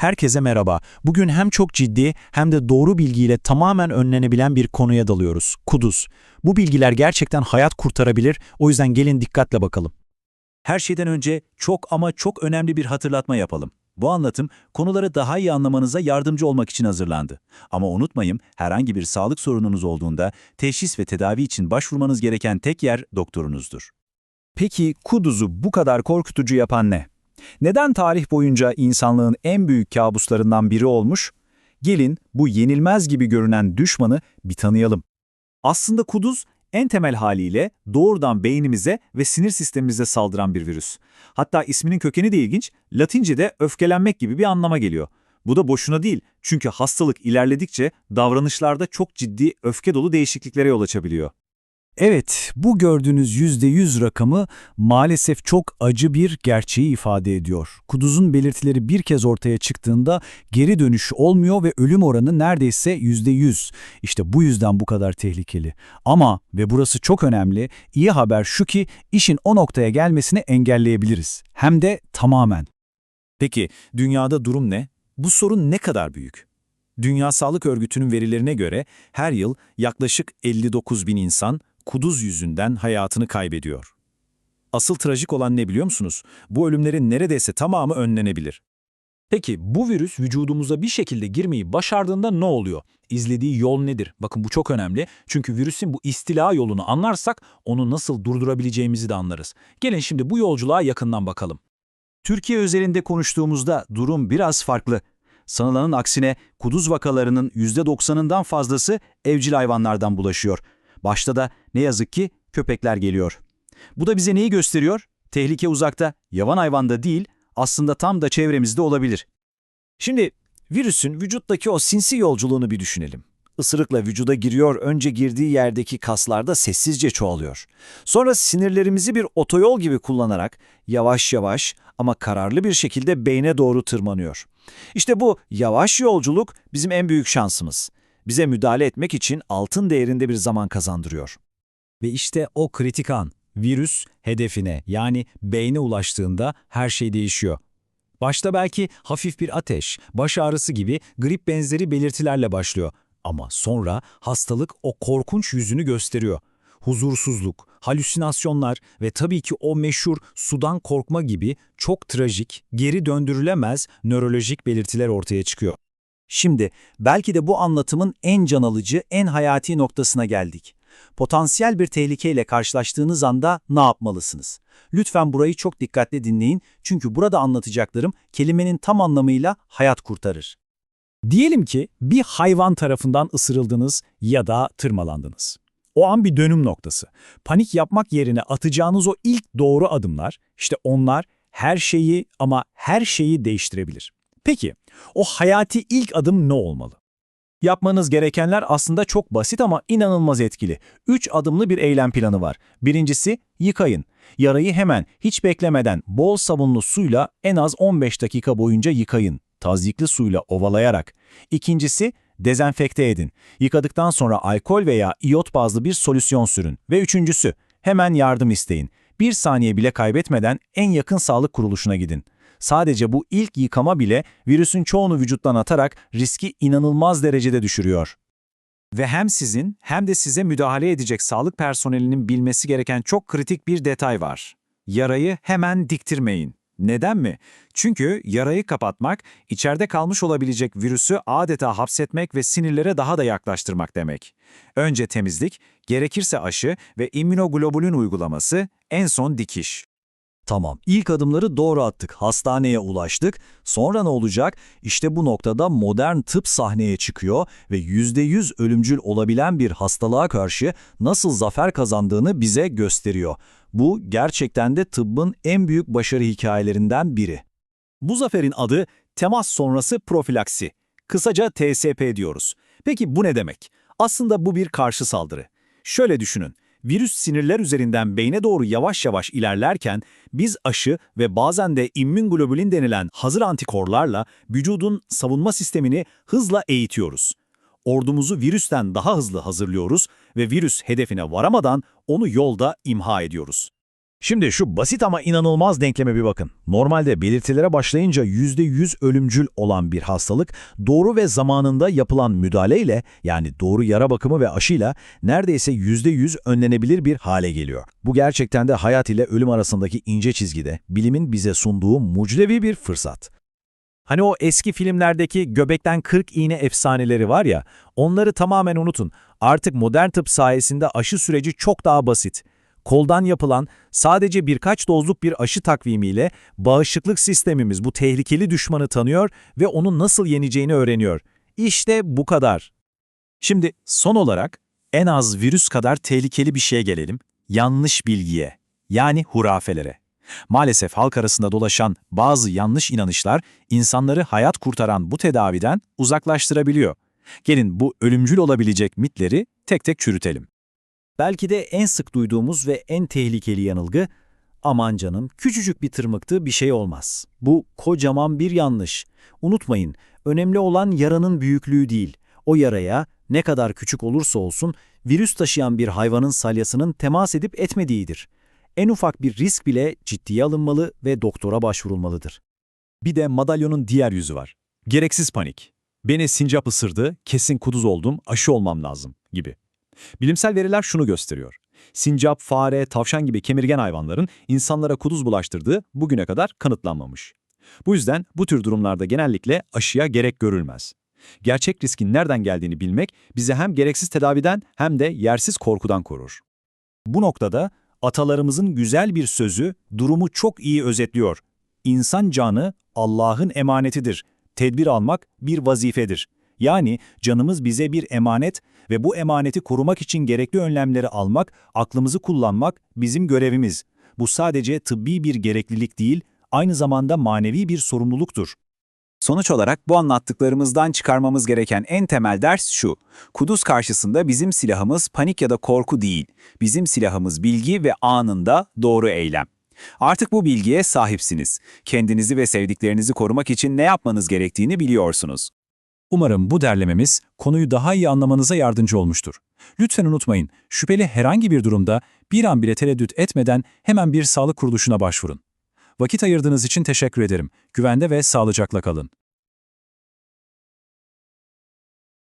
Herkese merhaba. Bugün hem çok ciddi hem de doğru bilgiyle tamamen önlenebilen bir konuya dalıyoruz. Kuduz. Bu bilgiler gerçekten hayat kurtarabilir, o yüzden gelin dikkatle bakalım. Her şeyden önce çok ama çok önemli bir hatırlatma yapalım. Bu anlatım konuları daha iyi anlamanıza yardımcı olmak için hazırlandı. Ama unutmayın herhangi bir sağlık sorununuz olduğunda teşhis ve tedavi için başvurmanız gereken tek yer doktorunuzdur. Peki kuduzu bu kadar korkutucu yapan ne? Neden tarih boyunca insanlığın en büyük kabuslarından biri olmuş? Gelin bu yenilmez gibi görünen düşmanı bir tanıyalım. Aslında kuduz en temel haliyle doğrudan beynimize ve sinir sistemimize saldıran bir virüs. Hatta isminin kökeni de ilginç, Latince'de öfkelenmek gibi bir anlama geliyor. Bu da boşuna değil çünkü hastalık ilerledikçe davranışlarda çok ciddi öfke dolu değişikliklere yol açabiliyor. Evet, bu gördüğünüz %100 rakamı maalesef çok acı bir gerçeği ifade ediyor. Kuduzun belirtileri bir kez ortaya çıktığında geri dönüş olmuyor ve ölüm oranı neredeyse %100. İşte bu yüzden bu kadar tehlikeli. Ama ve burası çok önemli, iyi haber şu ki işin o noktaya gelmesini engelleyebiliriz. Hem de tamamen. Peki dünyada durum ne? Bu sorun ne kadar büyük? Dünya Sağlık Örgütü'nün verilerine göre her yıl yaklaşık 59 bin insan kuduz yüzünden hayatını kaybediyor. Asıl trajik olan ne biliyor musunuz? Bu ölümlerin neredeyse tamamı önlenebilir. Peki bu virüs vücudumuza bir şekilde girmeyi başardığında ne oluyor? İzlediği yol nedir? Bakın bu çok önemli. Çünkü virüsün bu istila yolunu anlarsak onu nasıl durdurabileceğimizi de anlarız. Gelin şimdi bu yolculuğa yakından bakalım. Türkiye özelinde konuştuğumuzda durum biraz farklı. Sanılanın aksine kuduz vakalarının %90'ından fazlası evcil hayvanlardan bulaşıyor. Başta da ne yazık ki köpekler geliyor. Bu da bize neyi gösteriyor? Tehlike uzakta, yavan hayvanda değil, aslında tam da çevremizde olabilir. Şimdi virüsün vücuttaki o sinsi yolculuğunu bir düşünelim. Isırıkla vücuda giriyor, önce girdiği yerdeki kaslarda sessizce çoğalıyor. Sonra sinirlerimizi bir otoyol gibi kullanarak yavaş yavaş ama kararlı bir şekilde beyne doğru tırmanıyor. İşte bu yavaş yolculuk bizim en büyük şansımız. Bize müdahale etmek için altın değerinde bir zaman kazandırıyor. Ve işte o kritik an, virüs hedefine yani beyne ulaştığında her şey değişiyor. Başta belki hafif bir ateş, baş ağrısı gibi grip benzeri belirtilerle başlıyor. Ama sonra hastalık o korkunç yüzünü gösteriyor. Huzursuzluk, halüsinasyonlar ve tabii ki o meşhur sudan korkma gibi çok trajik, geri döndürülemez nörolojik belirtiler ortaya çıkıyor. Şimdi belki de bu anlatımın en can alıcı, en hayati noktasına geldik. Potansiyel bir tehlikeyle karşılaştığınız anda ne yapmalısınız? Lütfen burayı çok dikkatli dinleyin çünkü burada anlatacaklarım kelimenin tam anlamıyla hayat kurtarır. Diyelim ki bir hayvan tarafından ısırıldınız ya da tırmalandınız. O an bir dönüm noktası. Panik yapmak yerine atacağınız o ilk doğru adımlar, işte onlar her şeyi ama her şeyi değiştirebilir. Peki, o hayati ilk adım ne olmalı? Yapmanız gerekenler aslında çok basit ama inanılmaz etkili. Üç adımlı bir eylem planı var. Birincisi yıkayın. Yarayı hemen hiç beklemeden bol sabunlu suyla en az 15 dakika boyunca yıkayın. Tazyikli suyla ovalayarak. İkincisi dezenfekte edin. Yıkadıktan sonra alkol veya iyot bazlı bir solüsyon sürün. Ve üçüncüsü hemen yardım isteyin. Bir saniye bile kaybetmeden en yakın sağlık kuruluşuna gidin. Sadece bu ilk yıkama bile virüsün çoğunu vücuttan atarak riski inanılmaz derecede düşürüyor. Ve hem sizin hem de size müdahale edecek sağlık personelinin bilmesi gereken çok kritik bir detay var. Yarayı hemen diktirmeyin. Neden mi? Çünkü yarayı kapatmak, içeride kalmış olabilecek virüsü adeta hapsetmek ve sinirlere daha da yaklaştırmak demek. Önce temizlik, gerekirse aşı ve immünoglobulin uygulaması, en son dikiş. Tamam, ilk adımları doğru attık, hastaneye ulaştık. Sonra ne olacak? İşte bu noktada modern tıp sahneye çıkıyor ve %100 ölümcül olabilen bir hastalığa karşı nasıl zafer kazandığını bize gösteriyor. Bu gerçekten de tıbbın en büyük başarı hikayelerinden biri. Bu zaferin adı temas sonrası profilaksi. Kısaca TSP diyoruz. Peki bu ne demek? Aslında bu bir karşı saldırı. Şöyle düşünün. Virüs sinirler üzerinden beyne doğru yavaş yavaş ilerlerken biz aşı ve bazen de immünglobulin denilen hazır antikorlarla vücudun savunma sistemini hızla eğitiyoruz. Ordumuzu virüsten daha hızlı hazırlıyoruz ve virüs hedefine varamadan onu yolda imha ediyoruz. Şimdi şu basit ama inanılmaz denkleme bir bakın. Normalde belirtilere başlayınca %100 ölümcül olan bir hastalık doğru ve zamanında yapılan müdahaleyle yani doğru yara bakımı ve aşıyla neredeyse %100 önlenebilir bir hale geliyor. Bu gerçekten de hayat ile ölüm arasındaki ince çizgide bilimin bize sunduğu mucizevi bir fırsat. Hani o eski filmlerdeki göbekten 40 iğne efsaneleri var ya, onları tamamen unutun. Artık modern tıp sayesinde aşı süreci çok daha basit. Koldan yapılan sadece birkaç dozluk bir aşı takvimiyle bağışıklık sistemimiz bu tehlikeli düşmanı tanıyor ve onu nasıl yeneceğini öğreniyor. İşte bu kadar. Şimdi son olarak en az virüs kadar tehlikeli bir şeye gelelim. Yanlış bilgiye, yani hurafelere. Maalesef halk arasında dolaşan bazı yanlış inanışlar insanları hayat kurtaran bu tedaviden uzaklaştırabiliyor. Gelin bu ölümcül olabilecek mitleri tek tek çürütelim. Belki de en sık duyduğumuz ve en tehlikeli yanılgı, aman canım küçücük bir tırmıktı bir şey olmaz. Bu kocaman bir yanlış. Unutmayın, önemli olan yaranın büyüklüğü değil. O yaraya ne kadar küçük olursa olsun virüs taşıyan bir hayvanın salyasının temas edip etmediğidir. En ufak bir risk bile ciddiye alınmalı ve doktora başvurulmalıdır. Bir de madalyonun diğer yüzü var. Gereksiz panik. Beni sincap ısırdı, kesin kuduz oldum, aşı olmam lazım gibi. Bilimsel veriler şunu gösteriyor. Sincap, fare, tavşan gibi kemirgen hayvanların insanlara kuduz bulaştırdığı bugüne kadar kanıtlanmamış. Bu yüzden bu tür durumlarda genellikle aşıya gerek görülmez. Gerçek riskin nereden geldiğini bilmek bizi hem gereksiz tedaviden hem de yersiz korkudan korur. Bu noktada atalarımızın güzel bir sözü durumu çok iyi özetliyor. İnsan canı Allah'ın emanetidir. Tedbir almak bir vazifedir. Yani canımız bize bir emanet ve bu emaneti korumak için gerekli önlemleri almak, aklımızı kullanmak bizim görevimiz. Bu sadece tıbbi bir gereklilik değil, aynı zamanda manevi bir sorumluluktur. Sonuç olarak bu anlattıklarımızdan çıkarmamız gereken en temel ders şu. Kuduz karşısında bizim silahımız panik ya da korku değil. Bizim silahımız bilgi ve anında doğru eylem. Artık bu bilgiye sahipsiniz. Kendinizi ve sevdiklerinizi korumak için ne yapmanız gerektiğini biliyorsunuz. Umarım bu derlememiz konuyu daha iyi anlamanıza yardımcı olmuştur. Lütfen unutmayın, şüpheli herhangi bir durumda bir an bile tereddüt etmeden hemen bir sağlık kuruluşuna başvurun. Vakit ayırdığınız için teşekkür ederim. Güvende ve sağlıcakla kalın.